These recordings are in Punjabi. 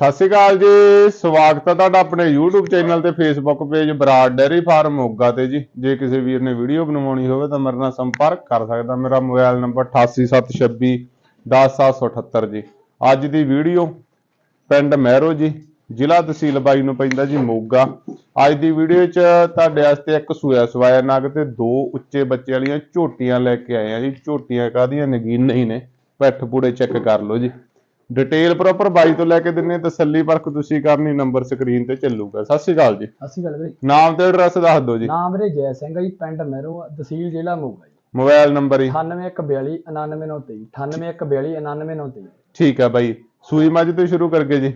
ਸਤਿ ਸ਼੍ਰੀ ਅਕਾਲ ਜੀ, ਸਵਾਗਤ ਹੈ ਤੁਹਾਡਾ ਆਪਣੇ YouTube ਚੈਨਲ ਤੇ Facebook page Brar dairy farm Moga ਤੇ ਜੀ। ਜੇ ਕਿਸੇ ਵੀਰ ਨੇ ਵੀਡੀਓ ਬਣਵਾਉਣੀ ਹੋਵੇ ਤਾਂ ਮੇਰੇ ਨਾਲ ਸੰਪਰਕ ਕਰ ਸਕਦਾ। ਮੇਰਾ ਮੋਬਾਈਲ ਨੰਬਰ 8876 10778 ਜੀ। ਅੱਜ ਦੀ ਵੀਡੀਓ ਪਿੰਡ ਮਹਿਰੋ ਜੀ, ਜ਼ਿਲ੍ਹਾ ਤਹਿਸੀਲ ਬਾਈ ਨੂੰ ਪੈਂਦਾ ਜੀ ਮੋਗਾ। ਅੱਜ ਦੀ ਵੀਡੀਓ 'ਚ ਤੁਹਾਡੇ ਵਾਸਤੇ ਇੱਕ ਸੂਆ ਸਵਾਇਆ ਨਗ ਤੇ ਦੋ ਉੱਚੇ ਬੱਚੇ ਵਾਲੀਆਂ ਝੋਟੀਆਂ ਲੈ ਕੇ ਆਏ ਆ ਜੀ। ਝੋਟੀਆਂ ਕਾਹਦੀਆਂ ਨਗੀਨ ਨਹੀਂ ਨੇ, ਪਿੱਠ ਪੂੜੇ ਚੈੱਕ ਕਰ ਲਓ ਜੀ। ਡਿਟੇਲ ਪ੍ਰੋਪਰ ਬਾਈ ਤੋਂ ਲੈ ਕੇ ਦਿੰਨੇ ਤਸੱਲੀ ਪਰਖ ਤੁਸੀਂ ਕਰਨੀ ਨੰਬਰ ਸਕਰੀਨ ਤੇ ਚੱਲੂਗਾ। ਸਤਿ ਸ਼੍ਰੀ ਅਕਾਲ ਜੀ। ਅਸੀਂ ਗੱਲ ਵੀਰੇ। ਨਾਮ ਤੇ ਐਡਰੈਸ ਦੱਸ ਦਿਓ ਜੀ। ਨਾਮ ਵੀਰੇ ਜੈ ਸਿੰਘ ਆ ਜੀ ਪਿੰਡ ਮਹਿਰੋ ਤਹਿਸੀਲ ਜ਼ਿਲ੍ਹਾ ਮੋਗਾ ਜੀ। ਮੋਬਾਈਲ ਨੰਬਰ ਹੀ 9142 99923 98142 99923 ਠੀਕ ਆ ਬਾਈ। ਸੂਈ ਮੱਝ ਤੋਂ ਸ਼ੁਰੂ ਕਰਕੇ ਜੀ।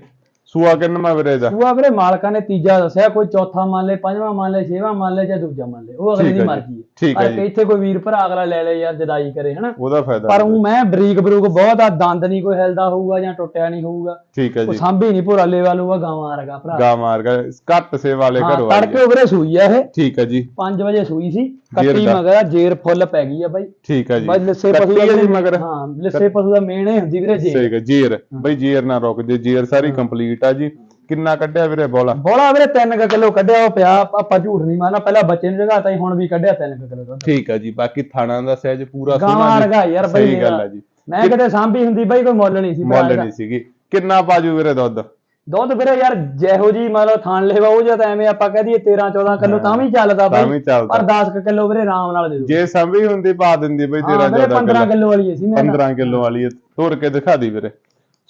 ਸੂਆ ਕਿੰਨਵਾਂ ਵੀਰੇ ਦਾ ਸੂਆ ਵੀਰੇ ਮਾਲਕਾਂ ਨੇ ਤੀਜਾ ਦੱਸਿਆ ਕੋਈ ਚੌਥਾ ਮੰਨ ਲੈ ਪੰਜਵਾਂ ਮੰਨ ਲੈ ਛੇਵਾਂ ਮੰਨ ਲੈ ਜਾਂ ਦੂਜਾ ਮੰਨ ਲੈ ਉਹ ਅਗਲੇ ਠੀਕ ਦੀ ਮਰਜ਼ੀ ਹੈ। ਠੀਕ ਹੈ ਜੀ। ਇੱਥੇ ਕੋਈ ਵੀਰ ਭਰਾ ਅਗਲਾ ਲੈ ਲੈ ਯਾਰ ਜਦਾਈ ਕਰੇ ਹਨਾ? ਉਹਦਾ ਫਾਇਦਾ ਪਰ ਉਹ ਮੈਂ ਬਰੀਕ ਬਰੂਕ ਬਹੁਤ ਆ ਦੰਦ ਨਹੀਂ ਕੋਈ ਹਿਲਦਾ ਹੋਊਗਾ ਜਾਂ ਟੁੱਟਿਆ ਨਹੀਂ ਹੋਊਗਾ। ਠੀਕ ਹੈ ਉਹ ਜੀ ਸਾਂਭੀ ਨਹੀਂ ਭੋਰਾ ਲੇਵਾ ਲੂਗਾ ਗਾਵਾਂ ਵਰਗਾ ਭਰਾ। ਗਾ ਮਾਰ ਗਿਆ ਘੱਟ ਸੇ ਵਾਲੇ ਘਰੋਂ ਆਈ ਤੜਕੇ ਵੀਰੇ ਸੂਈ ਆ ਇਹ। ਠੀਕ ਹੈ ਜੀ। 5 ਵਜੇ ਸੂਈ ਸੀ ਕੱਟੀ। ਮਗਰ ਜੇਰ ਫੁੱਲ ਪੈ ਗਈ ਆ ਬਾਈ। ਠੀਕ ਹੈ ਜੀ। ਬਸ ਲਿੱਸੇ ਪਸ਼ੂ ਦਾ ਮਗਰ। ਹਾਂ ਲਿੱਸੇ ਪਸ਼ੂ ਦਾ ਮੇਨ ਹੀ ਹੁੰਦੀ ਵੀਰੇ ਜੇਰ। ਸਹੀ ਹੈ ਜੀਰ। ਬਈ ਜੀਰ ਨਾ ਰੁਕ ਜੇ ਜੀਰ ਸਾਰੀ ਕੰਪਲੀਟ ਆ ਜੀ ਕਿੰਨਾ ਕੱਢਿਆ ਵੀਰੇ ਬੋਲਾ? ਬੋਲਾ ਵੀਰੇ 3 ਕਿਲੋ ਕੱਢਿਆ ਉਹ ਪਿਆ ਆਪਾਂ ਝੂਠ ਨਹੀਂ ਮਾਰਨਾ ਪਹਿਲਾਂ ਬੱਚੇ ਨੂੰ ਜਗਾਤਾ ਹੁਣ ਵੀ ਕੱਢਿਆ 3 ਕਿਲੋ ਦੁੱਧ। ਠੀਕ ਹੈ ਜੀ ਬਾਕੀ ਥਾਣਾ ਦਾ ਸਾਈਜ਼ ਪੂਰਾ ਜੀ। ਵਰਗਾ ਯਾਰ ਬਈ ਸਹੀ ਗੱਲ। ਹੈ ਜੀ। ਮੈਂ ਕਿਤੇ ਸਾਂਭੀ ਹੁੰਦੀ ਬਾਈ ਕੋਈ ਮੁੱਲ ਨਹੀਂ ਸੀ ਮੁੱਲ। ਨਹੀਂ ਸੀਗੀ। ਕਿੰਨਾ ਪਾਜੂ ਵੀਰੇ ਦੁੱਧ? ਦੁੱਧ ਵੀਰੇ ਯਾਰ ਜਿਹੋ ਜੀ ਮਤਲਬ ਥਾਣ ਲੈਵਾ ਉਹ ਜਾਂ ਤਾਂ ਐਵੇਂ ਆਪਾਂ ਕਹਿ ਦਈਏ 13 14 ਕਿਲੋ ਤਾਂ ਵੀ ਚੱਲਦਾ ਬਾਈ। ਪਰ 10 ਕਿਲੋ ਵੀਰੇ ਆਰਾਮ ਨਾਲ ਦੇ ਦੋ ਜੇ ਸੰਭੀ ਹੁੰਦੀ ਪਾ ਦਿੰਦੀ ਬਈ ਤੇਰਾ ਹਾਂ ਵੀਰੇ 14 15 ਕਿਲੋ। ਵਾਲੀ ਸੀ ਮੈਂ 15 ਕਿਲੋ ਵਾਲੀ। ਤੁਰ ਕੇ ਦਿਖਾ ਦੀ ਵੀਰੇ।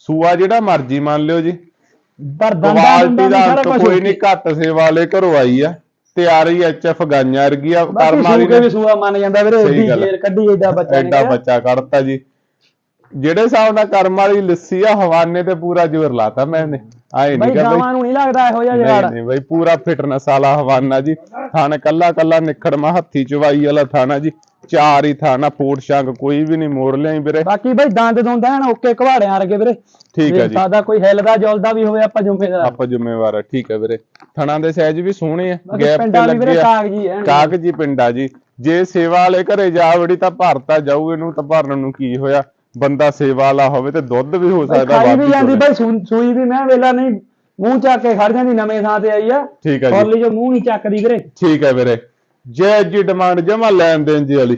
ਸੂਆ ਜਿਹੜਾ ਮਰਜ਼ੀ ਮੰਨ ਲਿਓ ਜੀ। ਪਰ ਦੰਦਾਂ ਕੁਆਲਿਟੀ ਦਾ ਅੰਤ ਕੋਈ ਨਹੀਂ ਘੱਟ ਸੇ ਵਾਲੇ ਘਰੋਂ ਆਈ ਆ ਤਿਆਰੀ ਐਚਐਫ ਗਾਈਆਂ ਵਰਗੀ ਆ ਕਰਮ ਨੇ ਵੀ ਸੂਆ ਮੰਨ ਜਾਂਦਾ ਵੀਰੇ। ਜੇਰ ਕੱਢੀ ਬੱਚਾ ਐਡਾ। ਬੱਚਾ ਕੱਢਤਾ ਜੀ ਜਿਹੜੇ ਹਿਸਾਬ ਨਾਲ ਕਰਮ ਵਾਲੀ ਲੱਸੀ ਆ ਹਵਾਨੇ ਤੇ ਪੂਰਾ ਜ਼ੋਰ ਲਾਤਾ ਮੈਂਨੇ। ਆਏ ਬਾਈ ਨਹੀਂ ਬਈ ਗਾਵਾਂ ਨੂੰ ਨਹੀਂ ਲੱਗਦਾ ਇਹੋ ਜਿਹਾ ਨਹੀਂ ਜਗਾੜ। ਨਹੀਂ ਬਈ ਪੂਰਾ ਫਿਟਨੈਸ ਵਾਲਾ ਹਵਾਨਾ ਜੀ। ਥਣ ਕੱਲਾ ਕੱਲਾ ਨਿਖੜਮਾ ਹੱਥੀ ਚਵਾਈ ਵਾਲਾ ਥਾਣਾ ਜੀ। ਚਾਰ ਹੀ ਥਾਣਾ ਫੂਟ ਸ਼ੰਕ ਕੋਈ ਵੀ ਨਹੀਂ ਮੋੜ ਲਿਆਈ ਵੀਰੇ। ਬਾਕੀ ਬਾਈ ਦੰਦ ਦੁੰਦ ਐਨ ਓਕੇ ਘਵਾੜਿਆਂ ਵਰਗੇ ਵੀਰੇ। ਠੀਕ ਹੈ ਜੀ ਸਾਦਾ ਕੋਈ ਹਿੱਲਦਾ ਜੁਲਦਾ ਵੀ ਹੋਵੇ ਆਪਾਂ ਜ਼ਿੰਮੇਦਾਰ ਆਪਾਂ ਜ਼ਿੰਮੇਵਾਰ ਆ ਠੀਕ ਹੈ ਵੀਰੇ। ਥਣਾ ਦੇ ਸਾਈਜ਼ ਵੀ ਸੋਹਣੇ ਆ ਬਾਕੀ ਗੈਪ ਤੇ ਪਿੰਡਾਂ ਦੀ ਵੀਰੇ ਲੱਗੇ ਆ। ਕਾਗਜੀ ਐਨ ਕਾਗਜੀ ਪਿੰਡਾ ਜੀ। ਜੇ ਸੇਵਾ ਵਾਲੇ ਘਰੇ ਜਾ ਵੜੀ ਤਾਂ ਭਰਤਾ ਜਾਊ ਇਹਨੂੰ ਤਾਂ ਭਰਨ ਨੂੰ ਕੀ ਹੋਇਆ? ਬੰਦਾ ਸੇਵਾ ਵਾਲਾ ਹੋਵੇ ਤੇ ਦੁੱਧ ਵੀ ਹੋ ਸਕਦਾ ਖਾਈ ਵੀ ਜਾਂਦੀ। ਬਾਈ ਸੂਈ ਵੀ ਮੈਂ ਵੇਲਾ ਨਹੀਂ ਮੂੰਹ ਚੱਕ ਕੇ ਖੜ ਜਾਂਦੀ ਨਵੇਂ ਥਾਂ ਤੇ ਆਈ ਆ। ਠੀਕ ਹੈ ਜੀ। ਖੋਲੀ ਜੋ ਮੂੰਹ ਨਹੀਂ ਚੱਕਦੀ ਵੀਰੇ। ਠੀਕ ਹੈ ਵੀਰੇ। ਜੈ ਜੀ ਡਿਮਾਂਡ ਜਮਾ ਲੈਣ ਦੇਣ ਜੀ ਵਾਲੀ।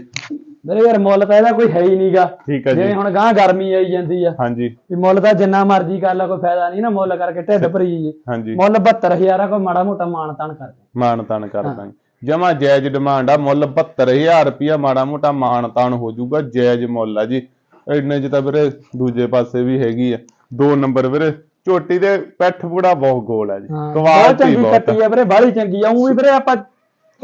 ਮੇਰੇ ਯਾਰ ਮੁੱਲ ਤਾਂ ਇਹਦਾ ਕੋਈ ਹੈ ਹੀ ਨਹੀਂਗਾ ਠੀਕ ਹੈ ਜੀ। ਜਿਵੇਂ ਹੁਣ ਗਾਂ ਗਰਮੀ ਆਈ ਜਾਂਦੀ ਆ। ਹਾਂਜੀ। ਵੀ ਮੁੱਲ ਤਾਂ ਜਿੰਨਾ ਮਰਜ਼ੀ ਕਰ ਲਾ ਕੋਈ ਫਾਇਦਾ ਨਹੀਂ ਨਾ ਮੁੱਲ ਕਰਕੇ ਢਿੱਡ ਭਰੀ ਜੀ ਹਾਂਜੀ। ਮੁੱਲ 72000 ਆ ਕੋਈ ਮਾੜਾ ਮੋਟਾ ਮਾਣ ਤਾਣ ਕਰ ਦੇ। ਮਾਨ ਤਾਨ ਕਰ ਦਾਂਗੇ। ਜਮਾ ਜਾਇਜ਼ ਡਿਮਾਂਡ ਆ ਮੁੱਲ 72000 ਰੁਪਿਆ ਮਾੜਾ ਮੋਟਾ ਮਾਨ ਤਾਨ ਹੋ ਜਾਊਗਾ ਜਾਇਜ਼ ਮੁੱਲ ਆ ਜੀ। ਇੰਨੇ ਚ ਤਾਂ ਵੀਰੇ ਦੂਜੇ ਪਾਸੇ ਵੀ ਹੈਗੀ ਆ। ਦੋ ਨੰਬਰ ਵੀਰੇ ਝੋਟੀ ਦੇ ਪਿੱਠ ਪੂੜਾ ਬਹੁਤ ਗੋਲ ਆ ਜੀ। ਕੁਆਲਿਟੀ ਚੰਗੀ ਬਹੁਤ ਕੱਟੀ ਆ ਵੀਰੇ ਬਾਹਲੀ ਚੰਗੀ ਆ। ਉਹ ਵੀ ਵੀਰੇ ਆਪਾਂ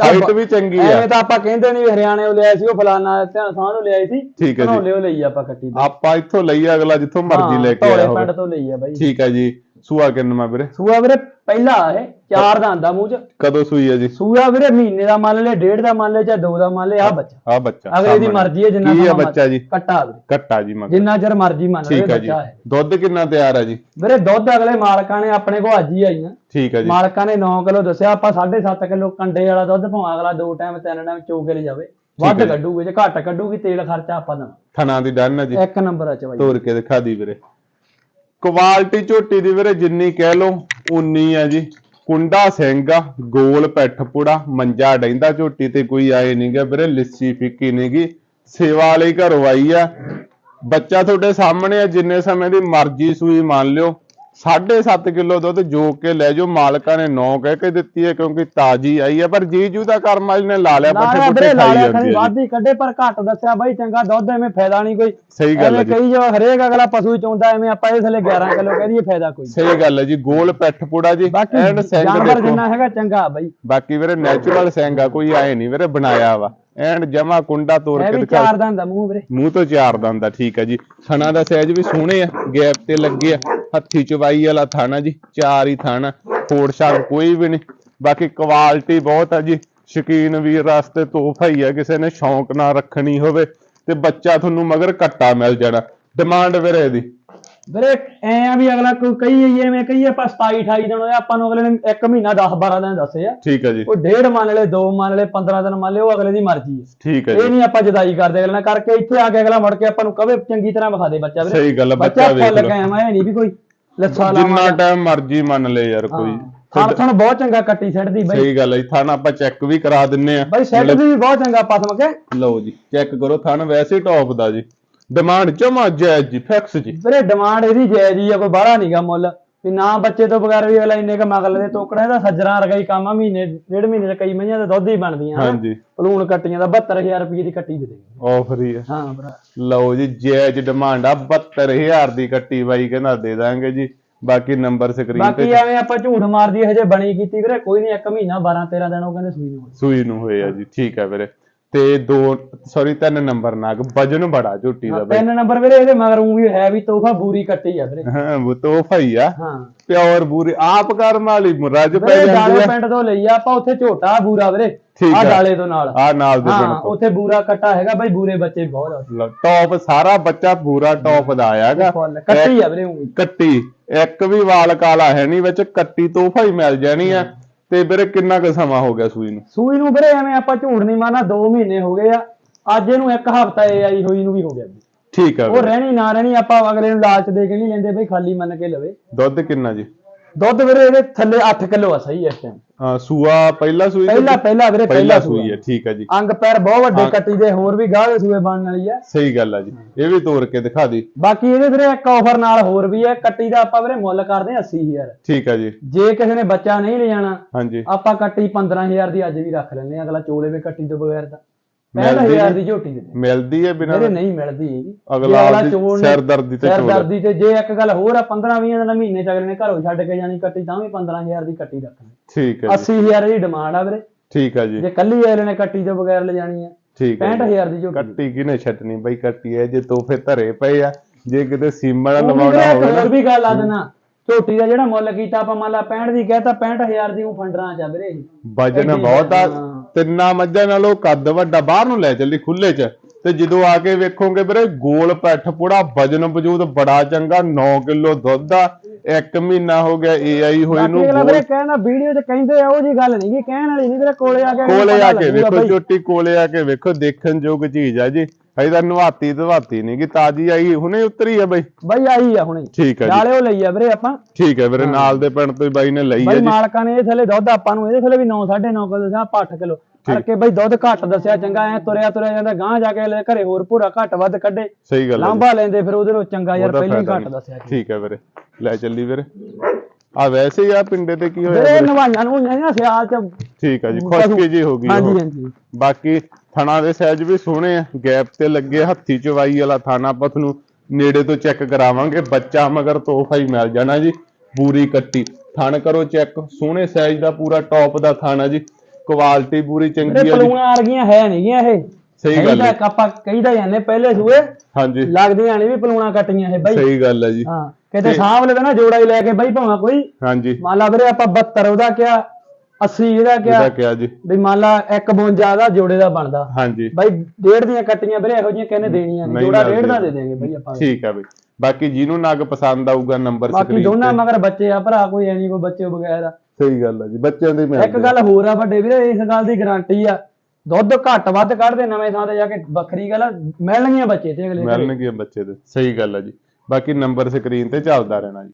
ਹਾਈਟ ਵੀ ਚੰਗੀ ਆ। ਐਵੇਂ ਤਾਂ ਆਪਾਂ ਕਹਿੰਦੇ ਨਹੀਂ ਹਰਿਆਣੇ ਉਹ ਲਿਆਏ ਸੀ ਉਹ ਫਲਾਨਾ ਧਿਆਨ ਸਾਹ ਲਿਆਈ ਸੀ। ਠੀਕ ਹੈ ਜੀ। ਉਹ ਲਈ ਆਪਾਂ ਕੱਟੀ ਦੀ। ਆਪਾਂ ਇੱਥੋਂ ਲਈ ਆ, ਅਗਲਾ ਜਿੱਥੋਂ ਮਰਜ਼ੀ ਹਾਂ, ਲੈ ਕੇ ਆਇਆ ਪਿੰਡ ਤੋਂ ਲਈ ਆ ਬਾਈ। ਠੀਕ ਹੈ ਜੀ। ਸੂਆ ਕਿੰਨਵਾਂ ਵੀਰੇ? ਸੂਆ ਵੀਰੇ ਪਹਿਲਾ ਇਹ। ਚਾਰ ਦਾ ਆਂਦਾ ਮੂੰਹ ਚ। ਕਦੋਂ ਸੂਈ ਹੈ ਜੀ? ਸੂਆ ਵੀਰੇ ਮਹੀਨੇ ਦਾ ਮੰਨ ਲੈ ਡੇਢ ਦਾ ਮੰਨ ਲੈ ਚਾਹੇ ਦੋ ਦਾ ਮੰਨ ਲੈ ਆ ਬੱਚਾ। ਆ ਬੱਚਾ ਅਗਲੇ ਦੀ। ਮਰਜ਼ੀ ਹੈ ਜਿੰਨਾ ਕੀ ਹੈ ਬੱਚਾ ਜੀ? ਕੱਟਾ ਵੀਰੇ। ਕੱਟਾ ਜੀ ਮਗਰ ਜਿੰਨਾ ਚਿਰ ਮਰਜ਼ੀ ਮੰਨ ਲੈ ਠੀਕ ਹੈ ਜੀ। ਬੱਚਾ ਹੈ। ਦੁੱਧ ਕਿੰਨਾ ਤਿਆਰ ਹੈ ਜੀ? ਵੀਰੇ ਦੁੱਧ ਅਗਲੇ ਮਾਲਕਾਂ ਨੇ ਆਪਣੇ ਕੋ ਅੱਜ ਹੀ ਆਈਆਂ ਠੀਕ ਹੈ ਜੀ। ਮਾਲਕਾਂ ਨੇ 9 ਕਿਲੋ ਦੱਸਿਆ ਆਪਾਂ 7.5 ਕਿਲੋ ਕੰਡੇ ਵਾਲਾ ਦੁੱਧ ਭਾਵੇਂ ਅਗਲਾ ਦੋ ਟਾਈਮ ਤਿੰਨ ਟਾਈਮ ਚੋ ਕੇ ਲੈ ਜਾਵੇ ਵੱਧ ਜੀ। ਕੱਢੂਗੇ ਜੇ ਘੱਟ ਕੱਢੂਗੀ ਤੇਲ ਖਰਚਾ ਆਪਾਂ ਦਾ ਥਣਾ ਦੀ ਡਨ ਹੈ ਜੀ। ਇੱਕ ਨੰਬਰ ਆ ਚ ਬਾਈ ਤੋੜ ਕੇ ਦਿਖਾ ਦੀ ਵੀਰੇ। ਕੁਆਲਿਟੀ ਝੋਟੀ ਦੀ ਵੀਰੇ ਜਿੰਨੀ ਕਹਿ ਲੋ ਉਨੀ ਆ ਜੀ। ਕੁੰਡਾ ਸਿੰਘ, ਗੋਲ ਪੈਠ ਪੁੜਾ, ਮੰਜਾ ਡੈਂਦਾ, ਝੋਟੀ ਤੇ ਕੋਈ ਆਏ ਨਹੀਂਗਾ ਵੀਰੇ, ਲਿੱਸੀ ਫਿੱਕੀ ਨਹੀਂਗੀ ਸੇਵਾ ਵਾਲੀ ਘਰੋਂ ਆਈ ਆ। ਬੱਚਾ ਤੁਹਾਡੇ ਸਾਹਮਣੇ ਆ, ਜਿੰਨੇ ਸਮੇਂ ਦੀ ਮਰਜ਼ੀ ਸੂਈ ਮੰਨ ਲਿਓ। 7.5 ਕਿਲੋ ਦੁੱਧ ਜੋ ਕੇ ਲੈ ਜਾਓ ਮਾਲਕਾਂ ਨੇ 9 ਕਹਿ ਕੇ ਦਿੱਤੀ ਹੈ ਕਿਉਂਕਿ ਤਾਜੀ ਆਈ ਹੈ ਪਰ ਜੀਜੂ ਦਾ ਕਰਮ ਵਾਲੀ ਨੇ ਲਾ ਲਿਆ ਪੱਠੇ ਪੁੱਠੇ ਖਾਈ ਜਾਂਦੀ ਹੈ ਜੀ। ਵੱਧ ਕੱਢੇ ਪਰ ਘੱਟ ਦੱਸਿਆ ਬਾਈ ਚੰਗਾ ਦੁੱਧ ਐਵੇਂ ਫਾਇਦਾ ਨਹੀਂ ਕੋਈ। ਸਹੀ ਗੱਲ ਹੈ ਜੀ। ਕਈ ਜੋ ਹਰੇਕ ਅਗਲਾ ਪਸ਼ੂ ਚੋਂਦਾ ਐਵੇਂ ਆਪਾਂ ਇਹ ਥੱਲੇ 11 ਕਿਲੋ ਕਹਿ ਦਈਏ ਫਾਇਦਾ ਕੋਈ ਸਹੀ ਗੱਲ ਹੈ ਜੀ ਗੋਲ ਪੈਠ ਪੁੜਾ ਜੀ ਐਂਡ ਸਿੰਘ ਜਾਨਵਰ ਦੇਖੋ। ਜਿੰਨਾ ਹੈਗਾ ਚੰਗਾ ਬਾਈ। ਬਾਕੀ ਵੀਰੇ ਨੈਚੁਰਲ ਸਿੰਘ ਆ ਕੋਈ ਆਏ ਨਹੀਂ ਵੀਰੇ ਬਣਾਇਆ ਵਾ। ਐਂਡ ਜਮਾ ਕੁੰਡਾ ਤੋੜ ਇਹ ਕੇ ਵੀ ਦਿਖਾ। ਚਾਰ ਦਾ ਹੁੰਦਾ ਮੂੰਹ ਵੀਰੇ। ਮੂੰਹ ਤੋਂ ਚਾਰ ਦੰਦ ਆ ਠੀਕ ਹੈ ਜੀ। ਥਣਾ ਦਾ ਸਾਈਜ਼ ਵੀ ਸੋਹਣੇ ਆ ਗੈਪ ਤੇ ਲੱਗੇ ਆ। ਹੱਥੀ ਚਵਾਈ ਵਾਲਾ ਥਾਣਾ ਜੀ ਚਾਰ ਹੀ ਥਾਣਾ ਫੋੜ ਛਾੜ ਕੋਈ ਵੀ ਨਹੀਂ। ਬਾਕੀ ਕੁਆਲਿਟੀ ਬਹੁਤ ਆ ਜੀ। ਸ਼ਕੀਨ ਵੀਰ ਵਾਸਤੇ ਤੋਹਫਾ ਹੀ ਆ ਕਿਸੇ ਨੇ ਸ਼ੌਂਕ ਨਾਲ ਰੱਖਣੀ ਹੋਵੇ ਤੇ ਬੱਚਾ ਤੁਹਾਨੂੰ ਮਗਰ ਕੱਟਾ ਮਿਲ ਜਾਣਾ। ਡਿਮਾਂਡ ਵੀਰੇ ਦੀ। ਵੀਰੇ ਐ ਆ ਵੀ ਅਗਲਾ ਕੋਈ ਕਈ ਐਵੇਂ ਕਈ ਆਪਾਂ 27 28 ਦਿਨ ਹੋਇਆ ਆਪਾਂ ਨੂੰ ਅਗਲੇ ਨੇ ਇੱਕ ਮਹੀਨਾ 10 12 ਦਿਨ ਦੱਸੇ ਆ। ਠੀਕ ਹੈ ਜੀ। ਉਹ ਡੇਢ ਮੰਨ ਲੈ ਦੋ ਮੰਨ ਲੈ 15 ਦਿਨ ਮੰਨ ਲੈ ਉਹ ਅਗਲੇ ਦੀ ਮਰਜ਼ੀ ਹੈ ਠੀਕ ਹੈ ਇਹ ਨਹੀਂ ਆਪਾਂ ਜਦਾਈ ਕਰਦੇ ਅਗਲੇ ਨਾਲ ਕਰਕੇ ਇੱਥੇ ਆ ਕੇ ਅਗਲਾ ਮੁੜ ਕੇ ਆਪਾਂ ਨੂੰ ਕਵੇ ਚੰਗੀ ਤਰ੍ਹਾਂ ਵਿਖਾ ਦੇ ਬੱਚਾ ਵੀਰੇ। ਸਹੀ ਗੱਲ ਆ, ਬੱਚਾ ਬੱਚਾ ਵੇਖ ਲਓ। ਕਾਇਮ ਹੈ ਨਹੀਂ ਵੀ ਕੋਈ ਲੱਛਾ ਜਿੰਨਾ ਲਾਵਾਂਗੇ ਟਾਈਮ ਮਰਜ਼ੀ ਮੰਨ ਲੈ ਯਾਰ ਕੋਈ। ਹਾਂ ਥਣ ਬਹੁਤ ਚੰਗਾ ਕੱਟੀ ਸੈੱਟ ਦੀ ਬਾਈ। ਸਹੀ ਗੱਲ ਹੈ ਥਣ ਆਪਾਂ ਚੈੱਕ ਵੀ ਕਰਾ ਦਿੰਨੇ ਆ। ਬਾਈ ਸੈੱਟ ਵੀ ਬਹੁਤ ਚੰਗਾ ਪਸਮ ਕੇ ਲਓ ਜੀ ਚੈੱਕ ਕਰੋ ਥਣ ਵੈਸੇ ਟੌਪ ਦਾ ਜੀ। ਡਿਮਾਂਡ ਜਮਾ ਜਾਇਜ਼ ਜੀ ਫਿਕਸ ਜੀ। ਵੀਰੇ ਡਿਮਾਂਡ ਇਹਦੀ ਜਾਇਜ਼ ਹੀ ਆ ਕੋਈ ਬਾਹਲਾ ਨਹੀਂਗਾ ਮੁੱਲ। ਵੀ ਨਾ ਬੱਚੇ ਤੋਂ ਬਗੈਰ ਵੀ ਅਗਲਾ ਇੰਨੇ ਕ ਮਗਲ ਦੇ ਤੋਕੜੇ ਦਾ ਸੱਜਰਾਂ ਵਰਗਾ ਹੀ ਕੰਮ ਆ ਮਹੀਨੇ ਡੇਢ ਮਹੀਨੇ ਚ ਕਈ ਮਹੀਨਿਆਂ ਦੇ ਦੁੱਧ ਹੀ ਬਣਦੀਆਂ ਹਨਾ। ਹਾਂਜੀ। ਪਲੂਣ ਕੱਟੀਆਂ ਦਾ 72000 ਰੁਪਏ ਦੀ ਕੱਟੀ ਦੇ ਆਫਰ ਹੀ ਹੈ ਹਾਂ ਭਰਾ। ਲਓ ਜੀ ਜਾਇਜ਼ ਡਿਮਾਂਡ ਆ 72000 ਦੀ ਕੱਟੀ ਬਾਈ ਕਹਿੰਦਾ ਦੇ ਦਾਂਗੇ ਜੀ। ਬਾਕੀ ਨੰਬਰ ਸਕਰੀਨ ਬਾਕੀ ਤੇ ਐਵੇਂ ਆਪਾਂ ਝੂਠ ਮਾਰਦੀ ਹਜੇ ਬਣੀ ਕੀਤੀ ਵੀਰੇ ਕੋਈ ਨਹੀਂ ਇੱਕ ਮਹੀਨਾ 12 13 ਦਿਨ ਉਹ ਕਹਿੰਦੇ ਸੂਈ ਨੂੰ ਸੂਈ ਨੂੰ ਹੋਏ ਆ ਜੀ ਠੀਕ ਹੈ ਵੀਰੇ। ਤੇ ਦੋ ਸੌਰੀ ਤਿੰਨ ਨੰਬਰ ਨਾਗ ਵਜਨ ਬੜਾ ਝੋਟੀ ਦਾ ਬਾਈ। ਤਿੰਨ ਨੰਬਰ ਵੀਰੇ ਇਹਦੇ ਮਗਰ ਊਂ ਵੀ ਹੈ ਵੀ ਤੋਹਫਾ ਬੂਰੀ ਕੱਟੀ ਆ ਵੀਰੇ। ਹਾਂ ਉਹ ਤੋਹਫਾ ਹੀ ਆ। ਹਾਂ। ਪਿਓਰ ਬੂਰੀ ਆਪ ਕਰਮ ਵਾਲੀ ਮੁਰਜ ਪੈ ਜਾਂਦੀ ਡਾਲੇ ਆ। ਪਿੰਡ ਤੋਂ ਲਈ ਆ ਆਪਾਂ ਉੱਥੇ ਝੋਟਾ ਬੂਰਾ ਵੀਰੇ। ਆ। ਡਾਲੇ ਤੋਂ ਨਾਲ। ਆ ਨਾਲ ਦੇ ਹਾਂ ਉੱਥੇ ਬੂਰਾ ਕੱਟਾ ਹੈਗਾ ਬਾਈ ਬੂਰੇ ਬੱਚੇ ਬਹੁਤ ਆ ਟੌਪ ਸਾਰਾ ਬੱਚਾ ਪੂਰਾ ਟੌਪ ਦਾ ਆਇਆਗਾ। ਕੱਟੀ ਆ ਵੀਰੇ ਵੀ ਕੱਟੀ। ਇੱਕ ਵੀ ਵਾਲ ਕਾਲਾ ਹੈ ਨਹੀਂ ਵਿੱਚ ਕੱਟੀ ਤੋਹਫਾ ਹੀ ਮਿਲ ਜਾਣੀ ਆ। ਤੇ ਵੀਰੇ ਕਿੰਨਾ ਕੁ ਸਮਾਂ ਹੋ ਗਿਆ ਸੂਈ ਨੂੰ? ਸੂਈ ਨੂੰ ਵੀਰੇ ਐਵੇਂ ਆਪਾਂ ਝੂਠ ਨਹੀਂ ਮਾਰਨਾ 2 ਮਹੀਨੇ ਹੋ ਗਏ ਆ। ਅੱਜ ਇਹਨੂੰ ਇੱਕ ਹਫਤਾ ਇਹ ਆਈ ਹੋਈ ਨੂੰ ਵੀ ਹੋ ਗਿਆ। ਵੀ। ਠੀਕ ਆ ਉਹ ਵੀਰੇ। ਰਹਿਣੀ ਨਾ ਰਹਿਣੀ ਆਪਾਂ ਅਗਲੇ ਨੂੰ ਲਾਲਚ ਦੇ ਕੇ ਨਹੀਂ ਲੈਂਦੇ ਬਈ ਖਾਲੀ ਮੰਨ ਕੇ ਲਵੇ। ਦੁੱਧ ਕਿੰਨਾ ਜੀ? ਦੁੱਧ ਵੀਰੇ ਇਹਦੇ ਥੱਲੇ 8 ਕਿਲੋ ਆ ਸਹੀ ਇਸ ਟਾਈਮ ਹਾਂ ਸੂਆ ਪਹਿਲਾ ਸੂਈ ਪਹਿਲਾ ਪਹਿਲਾ ਵੀਰੇ ਪਹਿਲਾ ਸੂਈ ਹੈ ਠੀਕ ਹੈ ਜੀ। ਅੰਗ ਪੈਰ ਬਹੁਤ ਵੱਡੇ ਕੱਟੀ ਦੇ ਹੋਰ ਵੀ ਗਾਹ ਦੇ ਸੂਏ ਬਣਨ ਵਾਲੀ ਆ ਸਹੀ ਗੱਲ ਆ ਜੀ। ਇਹ ਵੀ ਤੋੜ ਕੇ ਦਿਖਾ ਦੀ। ਬਾਕੀ ਇਹਦੇ ਵੀਰੇ ਇੱਕ ਆਫਰ ਨਾਲ ਹੋਰ ਵੀ ਹੈ। ਕੱਟੀ ਦਾ ਆਪਾਂ ਵੀਰੇ ਮੁੱਲ ਕਰਦੇ ਆ 80000 ਠੀਕ ਆ ਜੀ। ਜੇ ਕਿਸੇ ਨੇ ਬੱਚਾ ਨਹੀਂ ਲਿਜਾਣਾ ਹਾਂਜੀ। ਆਪਾਂ ਕੱਟੀ 15000 ਦੀ ਅੱਜ ਵੀ ਰੱਖ ਲੈਂਦੇ ਆ ਅਗਲਾ ਚੋਲੇ ਵੇ ਕੱਟੀ ਤੋਂ ਬਗੈਰ ਤਾਂ। ਮਿਲਦੀ 65000 ਦੀ ਝੋਟੀ ਦੇ ਦੇ। ਮਿਲਦੀ ਹੈ ਬਿਨਾਂ ਵੀਰੇ ਨਹੀਂ ਮਿਲਦੀ। ਹੈਗੀ ਅਗਲਾ ਚੋਣ ਨੇ- ਸਿਰਦਰਦੀ ਤੇ ਚੋਲ। ਸਿਰਦਰਦੀ ਤੇ ਜੇ ਇੱਕ ਗੱਲ ਹੋਰ ਆ 15 20 ਦਿਨ ਮਹੀਨੇ ਚ ਅਗਲੇ ਨੇ ਘਰੋਂ ਛੱਡ ਕੇ ਜਾਣੀ ਕੱਟੀ ਤਾਂ ਵੀ 15000 ਦੀ ਕੱਟੀ ਰੱਖਣੀ। ਠੀਕ ਹੈ ਜੀ। 80000 ਦੀ ਡਿਮਾਂਡ ਆ ਵੀਰੇ। ਠੀਕ ਆ ਜੀ। ਜੇ ਕੱਲੀ ਅਗਲੇ ਨੇ ਕੱਟੀ ਤੋਂ ਬਗੈਰ ਲਿਜਾਣੀ ਆ ਠੀਕ ਹੈ ਜੀ। 65000 ਦੀ ਝੋਟੀ। ਕੱਟੀ ਕਿਨੇ ਛੱਡਣੀ? ਬਈ ਕੱਟੀ ਹੈ ਜੇ ਤੋਹਫੇ ਧਰੇ ਪਏ ਆ ਜੇ ਕਿਤੇ ਸੀਮਾ ਦਾ ਲਵਾਉਣਾ ਹੋਵੇ ਹੋਰ ਵੀ ਗੱਲ ਆ ਦੇਣਾ ਝੋਟੀ ਦਾ ਜਿਹੜਾ ਮੁੱਲ ਕੀਤਾ ਆਪਾਂ ਮੰਨ ਲਾ 65 ਦੀ ਕਹਿਤਾ 65000 ਦੀ ਉਹ ਫੰਡਰਾਂ ਚ ਆ ਵੀਰੇ। ਵਜਨ ਬਹੁਤ ਆ। ਹਾਂ। ਤਿੰਨਾ ਮੱਝਾਂ ਨਾਲੋਂ ਕੱਦ ਵੱਡਾ ਬਾਹਰ ਨੂੰ ਲੈ ਚੱਲੀ ਖੁੱਲੇ 'ਚ। ਤੇ ਜਦੋਂ ਆ ਕੇ ਵੇਖੋਗੇ ਵੀਰੇ, ਗੋਲ ਪੈਠ ਪੂੜਾ ਵਜਨ ਵਜੂਦ ਬੜਾ ਚੰਗਾ 9 ਕਿਲੋ ਦੁੱਧ ਆ। ਇੱਕ ਮਹੀਨਾ ਹੋ ਗਿਆ ਏਆਈ ਹੋਈ ਨੂੰ ਬਾਕੀ ਅਗਲਾ ਗੋਲ ਵੀਰੇ ਕਹਿੰਦਾ ਵੀਡੀਓ 'ਚ ਕਹਿੰਦੇ ਆ ਉਹ ਜੀ ਗੱਲ ਨਹੀਂ ਗੀ ਕਹਿਣ ਵਾਲੀ ਨਹੀਂ ਵੀਰੇ ਕੋਲੇ ਆ ਕੇ ਕੋਲੇ ਆ ਕੇ ਵੇਖੋ। ਚੋਟੀ ਕੋਲੇ ਆ ਕੇ ਵੇਖੋ ਦੇਖਣ ਯੋਗ ਚੀਜ਼ ਆ ਜੀ। ਹਜੇ ਤਾਂ ਨਵਾਤੀ ਧਵਾਤੀ ਨਹੀਂ ਗੀ ਤਾਜੀ ਆਈ ਹੁਣੇ ਉਤਰੀ ਆ ਬਈ। ਬਈ ਆਈ ਆ ਹੁਣੇ। ਠੀਕ ਆ ਜੀ। ਨਾਲੇ ਉਹ ਲਈ ਆ ਵੀਰੇ ਆਪਾਂ। ਠੀਕ ਹੈ ਵੀਰੇ ਨਾਲ ਦੇ ਪਿੰਡ ਤੋਂ ਬਾਈ ਨੇ ਲਈ ਆ ਬਈ ਜੀ। ਮਾਲਕਾਂ ਨੇ ਇਹ ਥੱਲੇ ਦੁੱਧ ਆਪਾਂ ਨੂੰ ਇਹਦੇ ਥੱਲੇ ਵੀ 9 9.5 ਕਿਲੋ ਦੱਸਿਆ 8 ਕਿਲੋ। ਕਰਕੇ ਬਈ ਦੁੱਧ ਘੱਟ ਦੱਸਿਆ ਚੰਗਾ ਐ ਤੁਰਿਆ ਤੁਰਿਆ ਜਾਂਦਾ ਗਾਂ ਜਾ ਕੇ ਘਰੇ ਹੋਰ ਭੂਰਾ ਘੱਟ ਵੱਧ ਕੱਢੇ। ਸਹੀ ਗੱਲ। ਲਾਂਭਾ ਲੈਂਦੇ ਫਿਰ ਉਹਦੇ ਨੂੰ ਚੰਗਾ ਯਾਰ ਪਹਿਲਾਂ ਘੱਟ। ਦੱਸਿਆ ਠੀਕ ਹੈ ਵੀਰੇ। ਲੈ ਚੱਲੀ ਵੀਰੇ। ਆ ਵੈਸੇ ਹੀ ਆ ਪਿੰਡੇ ਤੇ ਕੀ ਹੋਇਆ ਵੀਰੇ? ਨਵਾਈਆਂ ਨੂੰ ਨਾ ਸਿਆਲ ਚ। ਠੀਕ ਹੈ ਜੀ ਖੁਸ਼ਕੀ ਜੀ ਹੋ ਗਈ ਹਾਂਜੀ। ਹਾਂਜੀ। ਬਾਕੀ ਥਣਾ ਦੇ ਸਾਈਜ਼ ਵੀ ਸੋਹਣੇ ਆ ਗੈਪ ਤੇ ਲੱਗੇ ਹੱਥੀ ਚਵਾਈ ਵਾਲਾ ਥਾਣਾ ਆਪਾਂ ਤੁਹਾਨੂੰ ਨੇੜੇ ਤੋਂ ਚੈੱਕ ਕਰਾਵਾਂਗੇ ਬੱਚਾ ਮਗਰ ਤੋਹਫਾ ਹੀ ਮਿਲ ਜਾਣਾ ਜੀ ਪੂਰੀ ਕੱਟੀ। ਥਣ ਕਰੋ ਚੈੱਕ ਸੋਹਣੇ ਸਾਈਜ਼ ਦਾ ਪੂਰਾ ਟੌਪ ਦਾ ਥਾਣਾ ਜੀ ਕੁਆਲਿਟੀ ਪੂਰੀ ਚੰਗੀ ਆ ਜੀ। ਪਲੂਆਂ ਵਰਗੀਆਂ ਹੈ ਨਹੀਂਗੀਆਂ ਇਹ। ਸਹੀ ਗੱਲ ਤਾਂ ਹੈ। ਇੱਕ ਆਪਾਂ ਕਹੀਦਾ ਜਾਂਦੇ ਪਹਿਲੇ ਸੂਏ ਹਾਂਜੀ। ਲੱਗਦੀਆਂ ਨਹੀਂ ਵੀ ਪਲੂਣਾ ਕੱਟੀਆਂ ਇਹ ਬਾਈ। ਸਹੀ ਗੱਲ ਹੈ ਜੀ। ਹਾਂ ਕਿਤੇ ਸਾਂਭ ਲਵੇ ਨਾ ਜੋੜਾ ਹੀ ਲੈ ਕੇ ਬਾਈ ਭਾਵੇਂ ਕੋਈ। ਹਾਂਜੀ। ਮੰਨ ਲਾ ਵੀਰੇ ਆਪਾਂ 72 ਉਹਦਾ ਕਿਹਾ 80 ਇਹਦਾ ਇਹਦਾ ਕਿਹਾ ਕਿਹਾ ਜੀ। ਵੀ ਮੰਨ ਲਾ 152 ਦਾ ਜੋੜੇ ਦਾ ਬਣਦਾ। ਹਾਂਜੀ। ਬਾਈ ਡੇਢ ਦੀਆਂ ਕੱਟੀਆਂ ਵੀਰੇ ਇਹੋ ਜਿਹੀਆਂ ਕਹਿੰਦੇ ਦੇਣੀਆਂ ਨਹੀਂ ਜੋੜਾ ਡੇਢ ਦਾ। ਦੇ ਦੇਣਗੇ ਬਾਈ ਆਪਾਂ। ਠੀਕ ਹੈ ਬਈ। ਬਾਕੀ ਜਿਹਨੂੰ ਨਗ ਪਸੰਦ ਆਊਗਾ ਨੰਬਰ ਬਾਕੀ ਸਕਰੀਨ ਦੋਨਾਂ ਤੇ। ਮਗਰ ਬੱਚੇ ਆ ਭਰਾ ਕੋਈ ਐ ਨਹੀਂ ਕੋਈ ਬੱਚੇ ਬਗੈਰ ਆ। ਸਹੀ ਗੱਲ ਹੈ ਜੀ ਬੱਚਿਆਂ ਦੇ ਮਿਲ ਇੱਕ ਗੱਲ ਹੋਰ ਆ ਵੱਡੇ ਵੀਰੇ ਇਸ ਗੱਲ ਦੀ ਗਾਰੰਟੀ ਆ। ਦੁੱਧ ਘੱਟ ਵੱਧ ਕੱਢਦੇ, ਨਵੇਂ ਥਾਂ ਤੇ ਜਾ ਕੇ ਵੱਖਰੀ ਗੱਲ ਆ, ਮਿਲਣਗੀਆਂ ਬੱਚੇ ਤੇ ਅਗਲੇ ਘਰੇ। ਮਿਲਣਗੇ ਬੱਚੇ ਦੇ ਸਹੀ ਗੱਲ ਹੈ ਜੀ ਬਾਕੀ ਨੰਬਰ ਸਕਰੀਨ ਤੇ ਚੱਲਦਾ ਰਹਿਣਾ ਜੀ